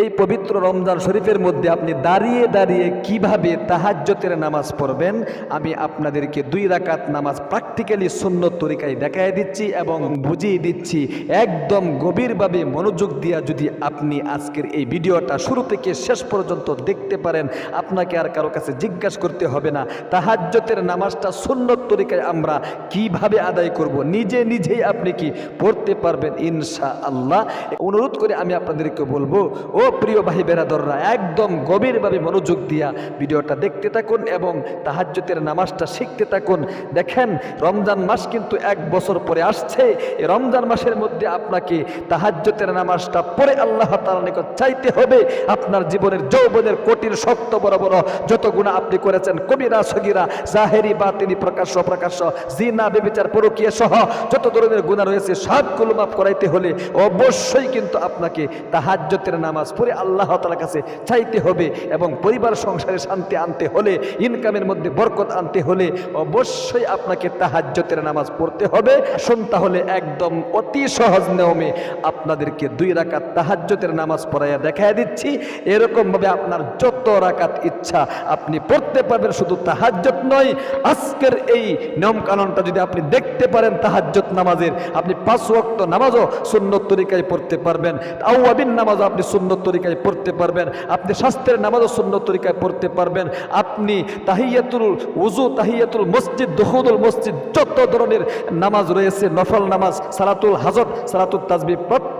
এই পবিত্র রমজান শরীফের মধ্যে আপনি দাঁড়িয়ে দাঁড়িয়ে কীভাবে তাহাজ্জতের নামাজ পড়বেন, আমি আপনাদেরকে দুই রাকাত নামাজ প্র্যাকটিক্যালি সুন্নত তরিকায় দেখাই দিচ্ছি এবং বুঝিয়ে দিচ্ছি। একদম গভীরভাবে মনোযোগ দিয়া যদি আপনি আজকের এই ভিডিওটা শুরু থেকে শেষ পর্যন্ত দেখতে পারেন, আপনাকে আর কারও কাছে জিজ্ঞাসা করতে হবে না তাহাজ্জতের নামাজটা সুন্নত তরিকায় আমরা কীভাবে আদায় করব, নিজে নিজেই আপনি কি পড়তে পারবেন? ইনশা আল্লাহ অনুরোধ করে আমি আপনাদেরকে বলব, ও প্রিয় ভাই বেরাদররা, একদম গভীরভাবে মনোযোগ দিয়া ভিডিওটা দেখতে থাকুন এবং তাহাজ্জতের নামাজটা শিখতে থাকুন। দেখেন, রমজান মাস কিন্তু এক বছর পরে আসছে। এই রমজান মাসের মধ্যে আপনাকে তাহাজ্জতের নামাজটা পড়ে আল্লাহ তাআলার নিকট চাইতে হবে। আপনার জীবনের যৌবনের কঠিন, শক্ত, বড় বড় যত গুণা আপনি করেছেন, কবিরা, সগিরা, জাহেরি বা তিনি প্রকাশ্য প্রকাশ্য জিনা, বেবিচার, পরকীয় সহ যত ধরনের গুণা রয়েছে, সবগুলো মাফ করাইতে হলে অবশ্যই কিন্তু আপনাকে তাহাজ্জতের নামাজ পড়ে আল্লাহ তাআলার কাছে চাইতে হবে এবং পরিবার সংসারে শান্তি আনতে হলে ইনকামের মধ্যে বরকত আনতে হলে অবশ্যই আপনাকে তাহাজ্জতের নামাজ পড়তে হবে। আসুন তাহলে একদম অতি সহজ নিয়মে আপনাদেরকে দুই রাকাত তাহাজ্জতের নামাজ পড়াইয়া দেখাই দিচ্ছি। এরকমভাবে আপনার যত রাকাত ইচ্ছা আপনি পড়তে পারবেন, শুধু তাহাজ্জত নয়। আজকের এই নিয়ম কানুনটা যদি আপনি দেখতে পারেন তাহাজ্জত নামাজের, আপনি পাঁচ ওয়াক্ত নামাজও সুন্নত তরিকায় পড়তে পারবেন। আউয়াবিন নামাজও আপনি সুন্নত তরিকায় পড়তে পারবেন, আপনি স্বাস্থ্যের নামাজও সুন্নত তরিকায় পড়তে পারবেন, আপনি তাহিয়াতুল উজু তাহিয়াতুল মসজিদ, দহুদুল মসজিদ, যত ধরনের নামাজ রয়েছে, নফল নামাজ, সালাতুল হাজত সালাতুল তাজবি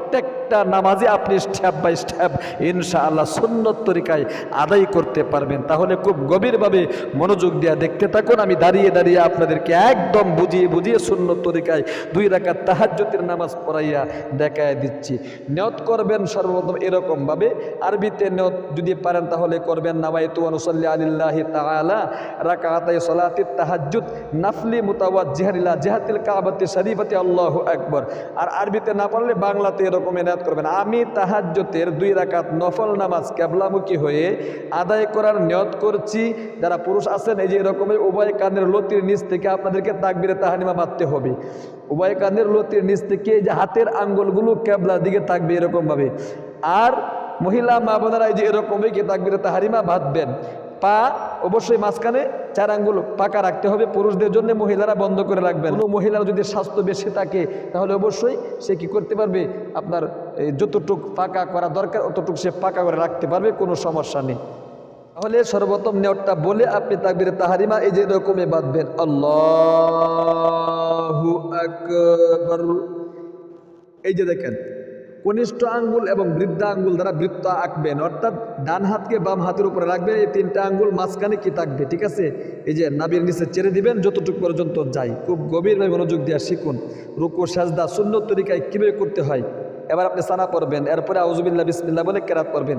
প্রত্যেকটা নামাজে আপনি স্টেপ বাই স্টেপ ইনশাআল্লাহ সুন্নত তরিকায় আদায় করতে পারবেন। তাহলে খুব গভীরভাবে মনোযোগ দেওয়া দেখতে থাকুন। আমি দাঁড়িয়ে দাঁড়িয়ে আপনাদেরকে একদম বুঝিয়ে বুঝিয়ে সুন্নত তরিকায় দুই রাকাত তাহাজ্জুদের নামাজ পড়াইয়া দেখায় দিচ্ছি। নিয়ত করবেন সর্বপ্রথম এরকমভাবে। আরবিতে নিয়ত যদি পারেন তাহলে করবেন নাওয়াইতু অনুসল্লি আলিল্লাহি তাআলা রাকাতাই সলাতি তাহাজ্জুদ নাফলি মুতাওয়াত ইলা জিহাতিল কাবাতি শরীফাতি আল্লাহ আকবার। আর আরবিতে না পারলে বাংলাতে এরকম এনায়াত করবেন। আমি তাহাজ্জুতের দুই রাকাত নফল নামাজ কেবলামুখী হয়ে আদায় করার নিয়ত করছি। যারা পুরুষ আছেন, এই যে এরকমের উভয় কানের লতির নিচ থেকে আপনাদেরকে তাকবিরে তাহানিমা মারতে হবে। উভয় কানের লতির নিচ থেকে যে হাতের আঙ্গুলগুলো কেবলার দিকে থাকবে এরকমভাবে। আর মহিলা মা বোনেরা এই যে এরকমই কে তাকবিরে তাহারিমা বাঁধবেন পা অবশ্যই মাঝখানে চার আঙ্গুল পাকা রাখতে হবে। পুরুষদের জন্য মহিলারা বন্ধ করে রাখবেন। কোনো মহিলার যদি স্বাস্থ্য বেশি থাকে, তাহলে অবশ্যই সে কি করতে পারবে? আপনার যতটুক পাকা করা দরকার, অতটুকু সে পাকা করে রাখতে পারবে, কোনো সমস্যা নেই। তাহলে সর্বপ্রথম নেওয়ারটা বলে আপনি তাকবিরে তাহারিমা এই যে রকমে বাঁধবেন। আল্লাহু এই যে দেখেন কনিষ্ঠ আঙ্গুল এবং বৃদ্ধা আঙ্গুল দ্বারা বৃত্ত আঁকবেন। অর্থাৎ ডান হাতকে বাম হাতের উপরে রাখবেন। এই তিনটা আঙ্গুল মাঝখানে কি থাকবে? ঠিক আছে? এই যে নাবির নিচে ছেড়ে দিবেন, যতটুকু পর্যন্ত যাই খুব গভীরভাবে মনোযোগ দেওয়া শিখুন। রুকু, সাজদা সুন্দর তরিকায় কীভাবে করতে হয়? এবার আপনি সানা পড়বেন। এরপরে আউজুবিল্লা বিসমিল্লা বলে কেরাত পড়বেন।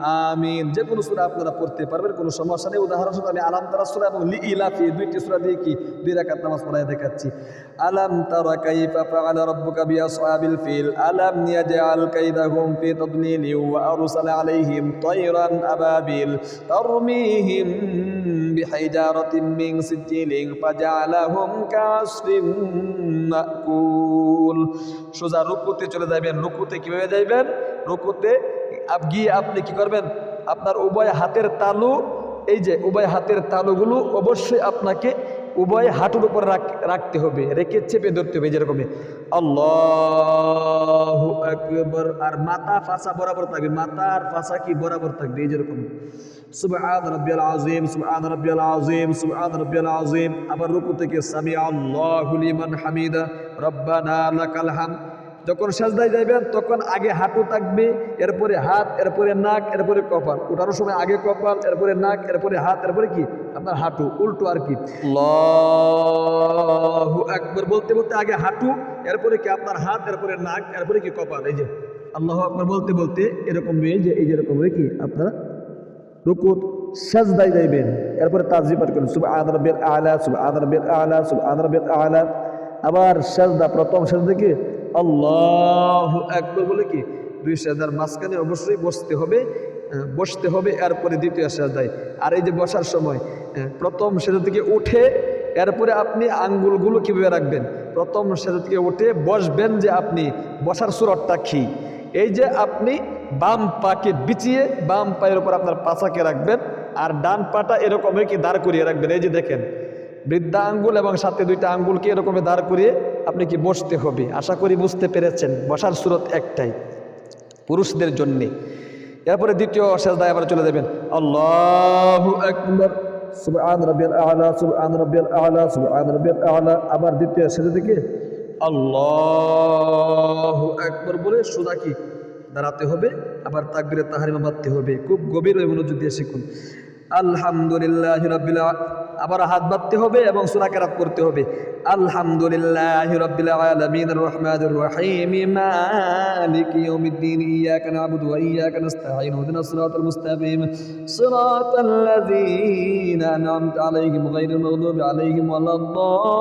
আমিন। যে কোনো সুরা আপনারা পড়তে পারবেন, কোনো সমস্যা নেই। উদাহরণস্বরূপ আমি আলাম তারা সুরা এবং লি ইলাফি দুইটি সুরা দিয়ে কি? দুই রাকাত নামাজ পড়ায় দেখাচ্ছি। আলাম তারা কাইফা ফাআলা রাব্বুকা বিআসহাবিল ফিল। আলাম ইয়াজআল কাইদাহুম ফি তাদলিল ওয়া আরসালা আলাইহিম তায়রান আবাবিল। তারমিহিম বিহিজারাতিন মিন সিজিলিন ফাজআলাহুম কাসফিন মাকুল। সোজা রুকুতে চলে যাবেন রুকুতে কীভাবে যাবেন রুকুতে গিয়ে আপনি কি করবেন? আপনার উভয় হাতের তালু, এই যে উভয় হাতের তালুগুলো অবশ্যই আপনাকে উভয় হাঁটুর উপর রাখতে হবে। রেখে চেপে ধরতে হবে যেরকম। আল্লাহ আকবর। আর মাথা ফাঁসা বরাবর থাকবে। মাথা আর ফাঁসা কি বরাবর থাকবে? এই যেরকম। আবার রুকু থেকে সামি আল্লাহু হামিদা। রব্বানা লাকাল হামদ। যখন সাজদায় যাইবেন, তখন আগে হাঁটু থাকবে এরপরে হাত, এরপরে নাক, এরপরে কপাল। ওঠানোর সময় আগে কপাল, এরপরে নাক, এরপরে হাত, এরপরে কি? আপনার হাঁটু, উল্টো আর কি? আকবার বলতে বলতে আগে হাঁটু, এরপরে কি আপনার হাত, এরপরে নাক, এরপরে কি কপাল? এই যে, আল্লাহ আকবার বলতে বলতে এরকম এই যে, এই যেরকম হয়ে কি? আপনারা রুকুত সাজদাই যাইবেন, এরপরে তাজি পাঠ করবেন। সুব আদরবের আলা সুব আদরবের আলা সুব আদরবের আলা। আবার সাজদা, প্রথম সাজদা কি? আল্লাহ একবার বলে কি? দুই সাজদার মাঝখানে অবশ্যই বসতে হবে বসতে হবে, এরপরে দ্বিতীয় সাজদায় আর এই যে বসার সময় প্রথম সেজা থেকে উঠে, এরপরে আপনি আঙ্গুলগুলো কীভাবে রাখবেন? প্রথম সেজা থেকে উঠে বসবেন যে আপনি, বসার সুরটটা কি? এই যে আপনি বাম পাকে বিছিয়ে বাম পায়ের উপর আপনার পাছাকে রাখবেন, আর ডান পাটা এরকমই কি দাঁড় করিয়ে রাখবেন? এই যে দেখেন বৃদ্ধা আঙ্গুল এবং সাথে দুইটা আঙ্গুলকে এরকমই দাঁড় করিয়ে আপনি কি বসতে হবে? আশা করি বুঝতে পেরেছেন, বসার সুরত একটাই, পুরুষদের জন্যে। এরপরে দ্বিতীয় সেজদায় আবার চলে যাবেন। আবার দ্বিতীয় সেজদা থেকে আল্লাহু আকবার বলে সোজা কি? দাঁড়াতে হবে, আবার তাকবিরে তাহারিমা বাঁধতে হবে। খুব গভীর মনোযোগ দিয়ে শিখুন। আলহামদুলিল্লাহ আবার হাত বাঁধতে হবে এবং সূরা কেরাত করতে হবে আলহামদুলিল্লাহ রাব্বিল আলামিন রহমানির রহিম মালিকি ইয়াউমিদ্দিন ইয়াকা না'বুদু ওয়া ইয়াকা নাস্তাঈন ইহদিনাস সিরাতাল মুস্তাকিম সিরাতাল লাযীনা আন'আমতা আলাইহিম গায়রিল মাগদুবি আলাইহিম ওয়ালাদ-দাল্লিন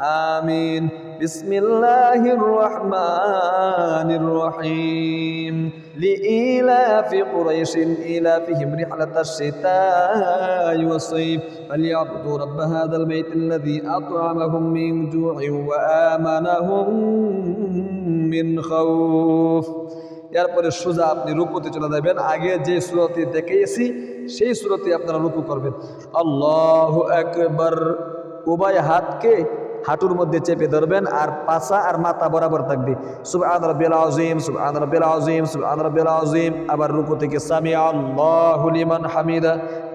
آمين بسم الله الرحمن الرحيم لإيلاف قريش إيلافهم رحلة الشتاء والصيف فليعبدوا رب هذا البيت الذي أطعمهم من جوع وآمنهم من خوف এরপরে সোজা আপনি রুকুতে চলে যাবেন আগে যে সুরতি দেখিয়েছি সেই সুরতে আপনারা রুকু করবেন আল্লাহ একবার উভয় হাতকে হাঁটুর মধ্যে চেপে ধরবেন আর পাশা আর মাথা বরাবর থাকবে। সুবহান রাব্বিল আযীম, সুবহান রাব্বিল আযীম, সুবহান রাব্বিল আযীম। আবার রুকু থেকে সামি আল্লাহু লিমান হামিদা,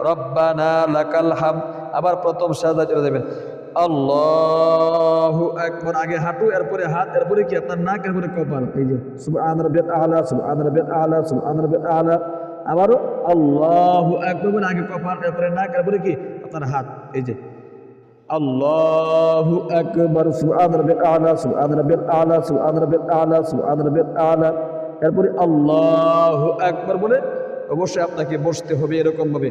রব্বানা লাকাল হাম। আবার প্রথম সাজদা চলে যাবেন আল্লাহু আকবার। আগে হাঁটু, এরপরে হাত, এরপরে কি আপনার নাক, এরপরে কপাল? এই যে, সুবহান রাব্বিল আলা, সুবহান রাব্বিল আলা, সুবহান রাব্বিল আলা। আবারও আল্লাহু আকবার বলে আগে কপাল, এরপরে নাক, এরপরে কি? আপনার হাত, এই যে। আল্লাহু আকবার সুবহান রাব্বিল আলা সুবহান রাব্বিল আলা সুবহান রাব্বিল আলা সুবহান রাব্বিল আলা এরপরে আল্লাহু আকবার বলে অবশ্যই আপনাকে বসতে হবে এরকম ভাবে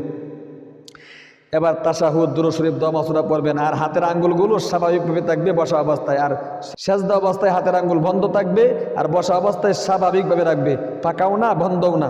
এবার তাসাহুদ দুরু শরীফ দমাসুরা পড়বেন। আর হাতের আঙ্গুলগুলো স্বাভাবিকভাবে থাকবে বসা অবস্থায়। আর সেজদা অবস্থায় হাতের আঙ্গুল বন্ধ থাকবে, আর বসা অবস্থায় স্বাভাবিকভাবে রাখবে ফাঁকাও না, বন্ধও না।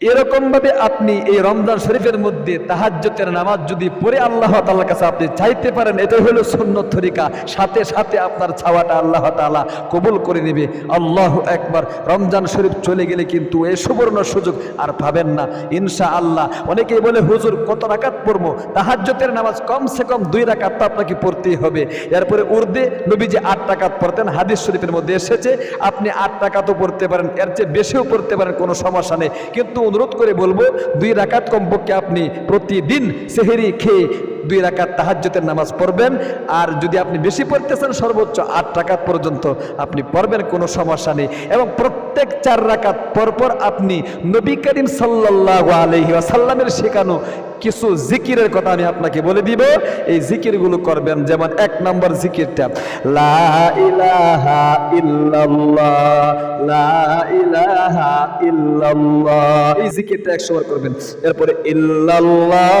এরকম ভাবে আপনি এই রমজান শরীফের মধ্যে তাহাজ্জতের নামাজ যদি পড়ে আল্লাহ তাআলার কাছে আপনি চাইতে পারেন, এটাই হলো সুন্নত তরিকা। সাথে সাথে আপনার ছাওয়াটা আল্লাহ তাআলা কবুল করে নেবে। আল্লাহ একবার রমজান শরীফ চলে গেলে কিন্তু এই সুবর্ণ সুযোগ আর পাবেন না। ইনশা আল্লাহ অনেকেই বলে, হুজুর, কত রাকাত পড়ব? তাহাজ্জতের নামাজ কমসে কম দুই রাকাত তো আপনাকে পড়তেই হবে। এরপরে উর্দে নবী যে আট টাকাত পড়তেন, হাদিস শরীফের মধ্যে এসেছে, আপনি আট টাকাতও পড়তে পারেন, এর চেয়ে বেশিও পড়তে পারেন, কোনো সমস্যা নেই। কিন্তু অনুরোধ করে বলব, দুই রাকাত কমপক্ষে আপনি প্রতিদিন সেহেরি খেয়ে দুই রাকাত তাহাজ্যতের নামাজ পড়বেন। আর যদি আপনি বেশি পড়তেছেন, সর্বোচ্চ আট রাকাত পর্যন্ত আপনি পড়বেন, কোনো সমস্যা নেই। এবং প্রত্যেক চার রাকাত পরপর আপনি নবী করিম সাল্লাহ আলহি আসাল্লামের শেখানো কিছু জিকিরের কথা আমি আপনাকে বলে দিব। এই জিকিরগুলো করবেন যেমন এক নম্বর জিকিরটা, লা ইলাহা লা ইলাহা এই জিকিরটা একশো বার করবেন। এরপরে, ইল্লাল্লাহ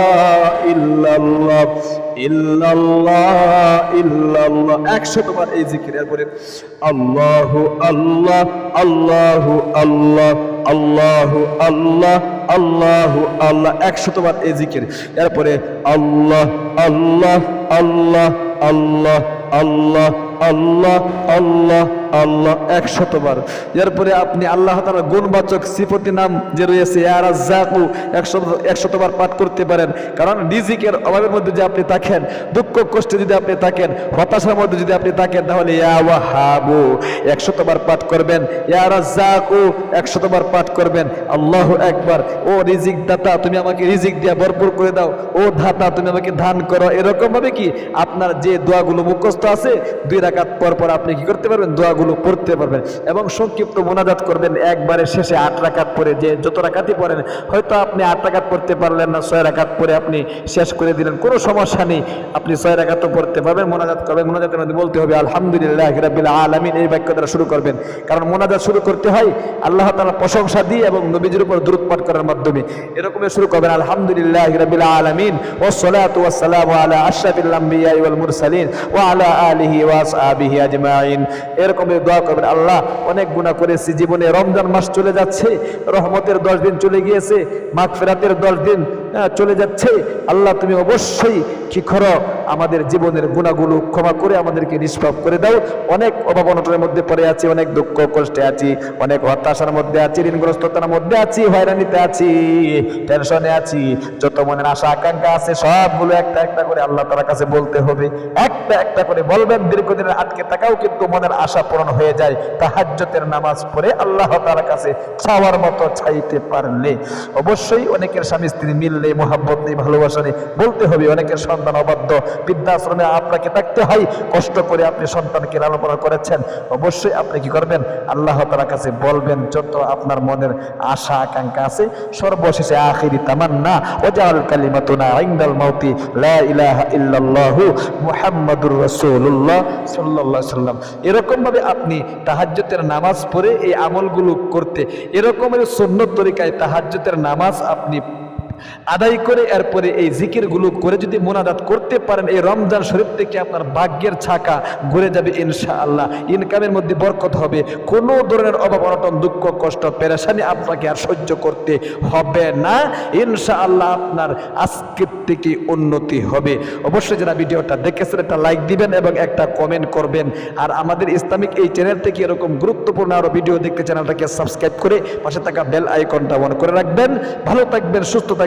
ইল্লাল্লাহ এই জিকির। এরপরে, আল্লাহু আল্লাহ আল্লাহু আল্লাহ আল্লাহু আল্লাহ আল্লাহু আল্লাহ একশতবার এ জিকির। এরপরে আল্লাহ আল্লাহ আল্লাহ আল্লাহ আল্লাহ আল্লাহ আল্লাহ আল্লাহ একশতবার। এরপরে আপনি আল্লাহ তাআলার গুণবাচক সিফতি নাম যে রয়েছে, ইয়া রাজ্জাকু, একশত, একশতবার পাঠ করতে পারেন। কারণ রিজিকের অভাবের মধ্যে যে আপনি থাকেন, দুঃখ কষ্টে যদি আপনি থাকেন, হতাশার মধ্যে যদি আপনি থাকেন, তাহলে ইয়া ওয়াহাবু, একশতবার পাঠ করবেন। ইয়া রাজ্জাকু, একশতবার পাঠ করবেন। আল্লাহু একবার, ও রিজিক দাতা, তুমি আমাকে রিজিক দিয়া ভরপুর করে দাও। ও ধাতা, তুমি আমাকে ধান করো। এরকম ভাবে কি? আপনার যে দোয়াগুলো মুখস্থ আছে, দুই রাকাত পর পর আপনি কি করতে পারবেন? দোয়াগুলো পড়তে পারবেন এবং সংক্ষিপ্ত মোনাজাত করবেন। একবারে শেষে আট রাকাত পরে যে যত রাকাতই পড়েন, হয়তো আপনি আট রাকাত পড়তে পারলেন না, ছয় রাকাত পরে আপনি শেষ করে দিলেন, কোনো সমস্যা নেই। আপনি ছয় রাকাতও পড়তে পারবেন, মোনাজাত করবেন। মোনাজাতের মধ্যে বলতে হবে, আলহামদুলিল্লাহ রাব্বিল আলামিন। এই বাক্য দ্বারা শুরু করবেন। কারণ মোনাজাত শুরু করতে হয় আল্লাহ তাআলা প্রশংসা দিয়ে এবং নবীজির উপর দূরত করার মাধ্যমে। এরকমই শুরু করবেন, আলহামদুলিল্লাহ রাব্বিল আলামিন। ওয়া সালাতু ওয়াস সালামু আলা আশরাফিল আমবিয়া ওয়াল মুরসালিন ওয়া আলা আলিহি ওয়া আসহাবিহি আজমাইন। এরকমই দোয়া করবেন, আল্লাহ অনেক গুণা করেছি, জীবনে রমজান মাস চলে যাচ্ছে, রহমতের দশ দিন চলে গিয়েছে মাঘ ফেরাতের দশ দিন চলে যাচ্ছে, আল্লাহ তুমি অবশ্যই কি করো? আমাদের জীবনের গুণাগুলো ক্ষমা করে আমাদেরকে নিষ্পাপ করে দাও। অনেক অভাব অনটনের মধ্যে পড়ে আছি, অনেক দুঃখ কষ্টে আছি, অনেক হতাশার মধ্যে আছি, ঋণগ্রস্ততার মধ্যে আছি, হয়রানিতে আছি টেনশনে আছি, যত মনের আশা, আকাঙ্ক্ষা আছে, সবগুলো একটা একটা করে আল্লাহ তাআলার কাছে বলতে হবে। একটা একটা করে বলবেন, দীর্ঘদিনের আটকে থাকাও কিন্তু মনের আশা পূরণ হয়ে যায়। তাহাজ্জতের নামাজ পড়ে আল্লাহ তাআলার কাছে চাওয়ার মতো চাইতে পারলে অবশ্যই অনেকের স্বামী স্ত্রী মিললে, মোহাব্বত নেই, ভালোবাসা নেই। বলতে হবে, অনেকের সন্তান অবাধ্য বৃদ্ধাশ্রমে আপনাকে থাকতে হয়। কষ্ট করে আপনি সন্তানকে লালন পালন করেছেন, অবশ্যই আপনি কি করবেন? আল্লাহ তাআলার কাছে বলবেন, যত আপনার মনের আশা, আকাঙ্ক্ষা আছে, সর্বশেষে আখিরি তামান্না ওয়াজাল কালিমাতুনা ইনদাল মাউতি, লা ইলাহা ইল্লাল্লাহু মুহাম্মাদুর সাল্লাম এরকম ভাবে আপনি তাহাজ্জুদের নামাজ পড়ে এই আমলগুলো করতে, এরকমের সুন্নত তরিকায় তাহাজ্জুদের নামাজ আপনি আদায় করে এরপরে এই জিকিরগুলো করে যদি মোনাজাত করতে পারেন, এই রমজান শরীফ থেকে আপনার ভাগ্যের ছাকা ঘুরে যাবে ইনশাআল্লাহ। ইনকামের মধ্যে বরকত হবে। কোনো ধরনের অভাব, অনটন, দুঃখ, কষ্ট, পেরেশানি আপনাকে আর সহ্য করতে হবে না। ইনশাআল্লাহ আপনার আজকের থেকে উন্নতি হবে। অবশ্যই যারা ভিডিওটা দেখেছেন, একটা লাইক দিবেন এবং একটা কমেন্ট করবেন। আর আমাদের ইসলামিক এই চ্যানেল থেকে এরকম গুরুত্বপূর্ণ আরও ভিডিও দেখতে চ্যানেলটাকে সাবস্ক্রাইব করে পাশে থাকা বেল আইকনটা অন করে রাখবেন। ভালো থাকবেন, সুস্থ